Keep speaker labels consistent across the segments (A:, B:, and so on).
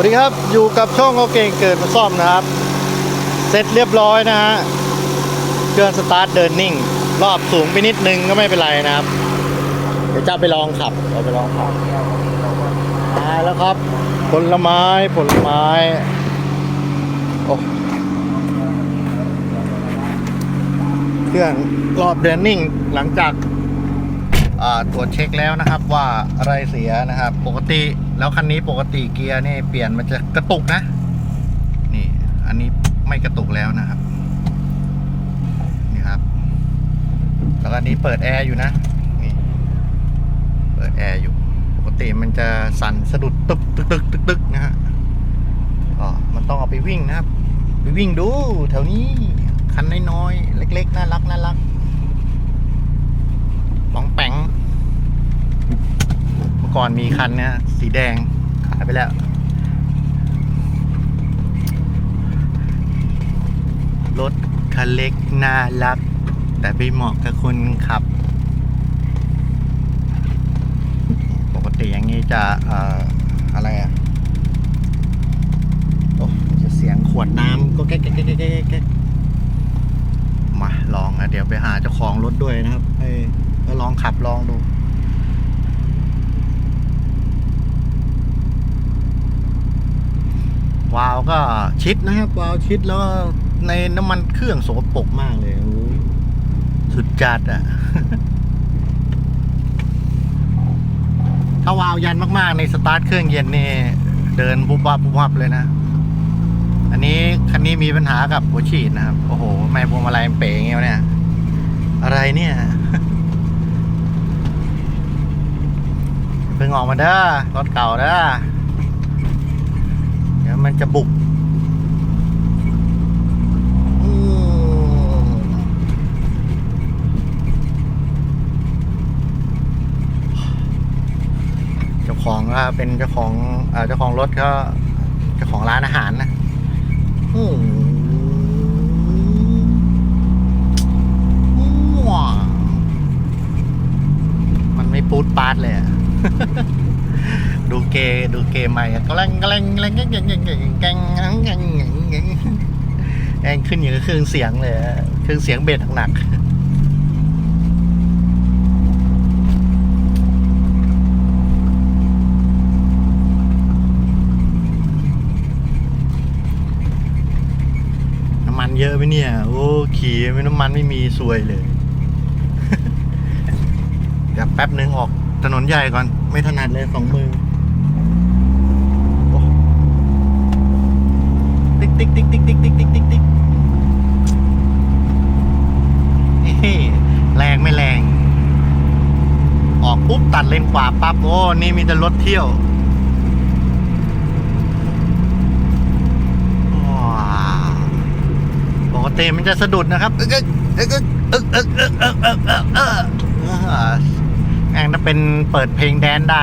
A: วัสดีครับอยู่กับช่องโอเก่งเกิดมาซ่อมนะครับ เสร็จเรียบร้อยนะฮะเครื่องสตาร์ทเดินนิ่ง รอบสูงไปนิดนึงก็ไม่เป็นไรนะครับ เดี๋ยวจะไปลองขับเราไปลองขับมาแล้วครับ ผลไม้ผลไม้โอ้เครื่องรอบเดินนิ่งหลังจาก ตรวจเช็คแล้วนะครับว่าอะไรเสียนะครับ ปกติแล้วคันนี้ปกติเกียร์นี่เปลี่ยนมันจะกระตุกนะ นี่อันนี้ไม่กระตุกแล้วนะครับนี่ครับแล้วอันนี้เปิดแอร์อยู่นะนี่เปิดแอร์อยู่ ปกติมันจะสั่นสะดุดตึกตึกตึกตึกตึกนะฮะก็มันต้องเอาไปวิ่งนะครับ ไปวิ่งดูแถวนี้คันน้อยๆเล็ก ๆ น่ารักน่ารัก ปองแปงเมื่อ ก่อนมีคันเนี่ยสีแดงขายไปแล้ว รถคันเล็กน่ารัก แต่ไม่เหมาะกับคนขับ ปกติอย่างนี้จะอออะไรอะโอ้จะเสียงขวดน้ำก็แก๊กแก๊กแก๊กแก๊กมาลองนะเดี๋ยวไปหาเจ้าของรถด้วยนะครับให้ลองขับลองดู วาล์วก็ชิดนะครับวาล์วชิดแล้วในน้ำมันเครื่องสกปรกมากเลยสุดจัดอะถ้าวาล์วยันมากๆ ในสตาร์ทเครื่องเย็นนี่เดินบุบวับบุบวับเลยนะ อันนี้คันนี้มีปัญหากับหัวฉีดนะครับ โอ้โหไม่พวงมาลัยเป่งเงี้ยเนี่ย อะไรเนี่ยเพิ่งออกมาเด้อรถเก่าเด้อ จะบุกอืมเจ้าของก็เป็นเจ้าของเอ่อเจ้าของรถก็เจ้าของร้านอาหารนะอืมว้ามันไม่ปูดปาดเลยอะ ดูเกดูเกใหม่ก็แรงก็แรงแรงแกงแกงแกงแกงแกงแกงขึ้นอย่างเครื่องเสียงเลยเครื่องเสียงเบสหนักน้ำมันเยอะไหมเนี่ย โอ้ขี่ไม่น้ำมันไม่มีสวยเลยเดี๋ยวแป๊บนึงออกถนนใหญ่ก่อนไม่ถนัดเลยสองมือ ติ๊กติ๊กติ๊กติ๊กติ๊กติ๊กติ๊กติ๊กแรงไม่แรง ออกปุ๊บตัดเลนขวาปั๊บโอ้ นี่มีแต่รถเที่ยวว้าวปกติมันจะสะดุดนะครับเอึกอึกอึกอึกอึกอึกอึกอึกอึกอึกอึกแม่งถ้าเป็นเปิดเพลงแดนซ์ได้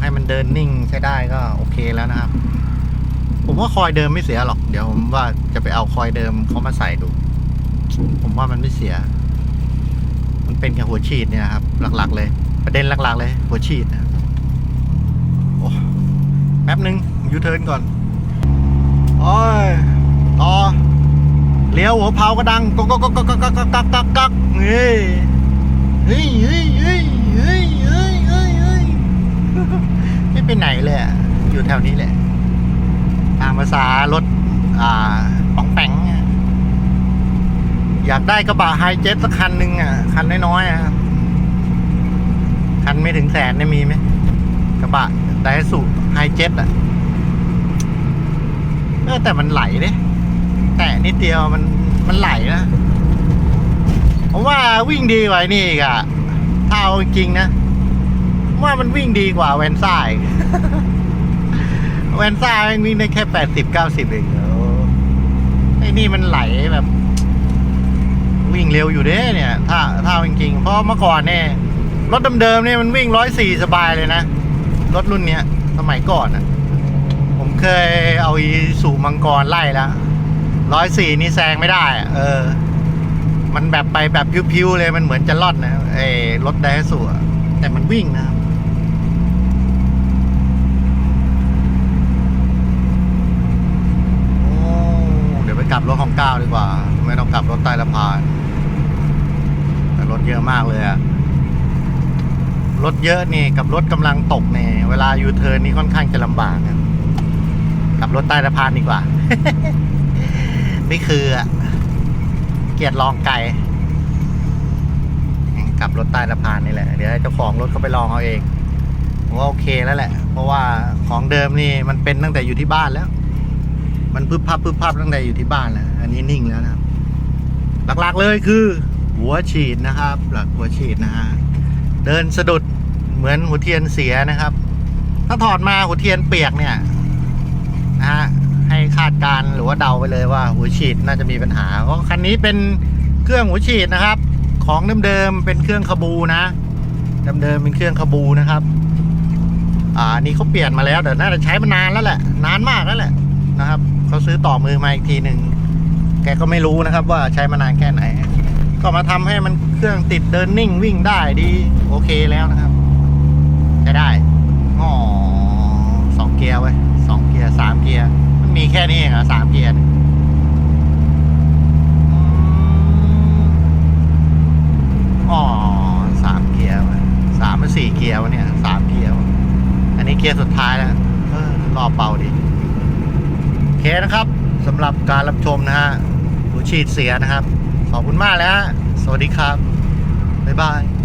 A: ให้มันเดินนิ่งใช้ได้ก็โอเคแล้วนะครับ ผมว่าคอยเดิมไม่เสียหรอกเดี๋ยวผมว่าจะไปเอาคอยเดิมเขามาใส่ดู ผมว่ามันไม่เสีย มันเป็นแค่หัวฉีดเนี่ยครับ หลักๆ เลย ประเด็นหลัก ๆ เลย หัวฉีดนะโอ้แป๊บนึงยูเทิร์นก่อนโอ้ยต่อเลี้ยวหัวเผาก็ดังก๊กก๊กก๊กก๊กก๊กก๊กก๊กก๊กก๊กก๊กเฮ้ยเฮ้ยเฮ้ยเฮ้ยเฮ้ยเฮ้ยเฮ้ยเฮ้ย ไปไหนเลยอะอยู่แถวนี้แหละตามภาษารถ อ่าป๋องแปงอยากได้กระบะไฮเจ็ตสักคันหนึ่งอะ คันน้อยๆอะคันไม่ถึงแสนเนี่ยมีไหมกระบะไดสูไฮเจ็ตอะเออแต่มันไหลเนี่ยแต่นิดเดียวมันมันไหลนะผมว่าวิ่งดีกว่าไอ้นี่อีกะถ้าเอาจริงนะ มันวิ่งดีกว่าแวนซ่าแวนซ่าม่งวิ่งได้แค่แปดสิบเก้าสิบเองไอ้นี่มันไหลแบบ วิ่งเร็วอยู่เด้เนี่ย ถ้าถ้าจริงๆเพราะเมื่อก่อนเนี่ยรถเดิมๆเนี่ยมันวิ่งร้อยสี่สบายเลยนะ รถรุ่นเนี้ย สมัยก่อนอะผมเคยเอาอีสู่มังกรไล่แล้วร้อยสี่นี่แซงไม่ได้อะเออ มันแบบไปแบบพิ้วๆเลยมันเหมือนจะลอนนะไอ้รถไดสุอะแต่มันวิ่งนะครับ โอ้เดี๋ยวไป กลับรถของก้าวดีกว่า ไม่ต้องกลับรถใต้สะพานแต่รถเยอะมากเลยอะรถเยอะนี่กับรถกำลังตกเนี่ยเวลายูเทิร์นนี่ค่อนข้างจะลำบากกลับรถใต้สะพานดีกว่า นี่คืออะเกียรติลองไก่กลับรถใต้สะพานนี่แหละ เดี๋ยวให้เจ้าของรถเขาไปลองเอาเองว่าโอเคแล้วแหละ เพราะว่าของเดิมนี่มันเป็นตั้งแต่อยู่ที่บ้านแล้ว มันพึบพับพึบพับตั้งแต่อยู่ที่บ้านแล้วอันนี้นิ่งแล้วนะครับ หลักๆเลยคือ หัวฉีดนะครับ หลักหัวฉีดนะฮะเดินสะดุดเหมือนหัวเทียนเสียนะครับ ถ้าถอดมาหัวเทียนเปียกเนี่ยนะฮะให้คาดการ์หรือว่าเดาไปเลยว่าหัวฉีดน่าจะมีปัญหาเพราะคันนี้เป็นเครื่องหัวฉีดนะครับ ของเดิมๆเป็นเครื่องขบูนะเดิมๆเป็นเครื่องขบูนะครับ อ่านนี้เขาเปลี่ยนมาแล้วแต่น่าจะใช้มานานแล้วแหละ นานมากแล้วแหละ นะครับเขาซื้อต่อมือมาอีกทีหนึ่งแกก็ไม่รู้นะครับว่าใช้มานานแค่ไหน ก็มาทำให้มันเครื่องติดเดินนิ่งวิ่งได้ดีโอเคแล้วนะครับใช้ได้อ๋อสองเกียร์ไว้ยสองเกียร์สามเกียร์มันมีแค่นี้เองเหรอสามเกียร์อ๋อสามเกียร์สามหรือสี่เกียร์วะเนี่ยสามเกียร์อันนี้เกียร์สุดท้ายแล้วเออรอเป่าดิ เคนะครับสำหรับการรับชมนะฮะหูฉีดเสียนะครับ ขอบคุณมากแล้ว สวัสดีครับ บ๊ายบาย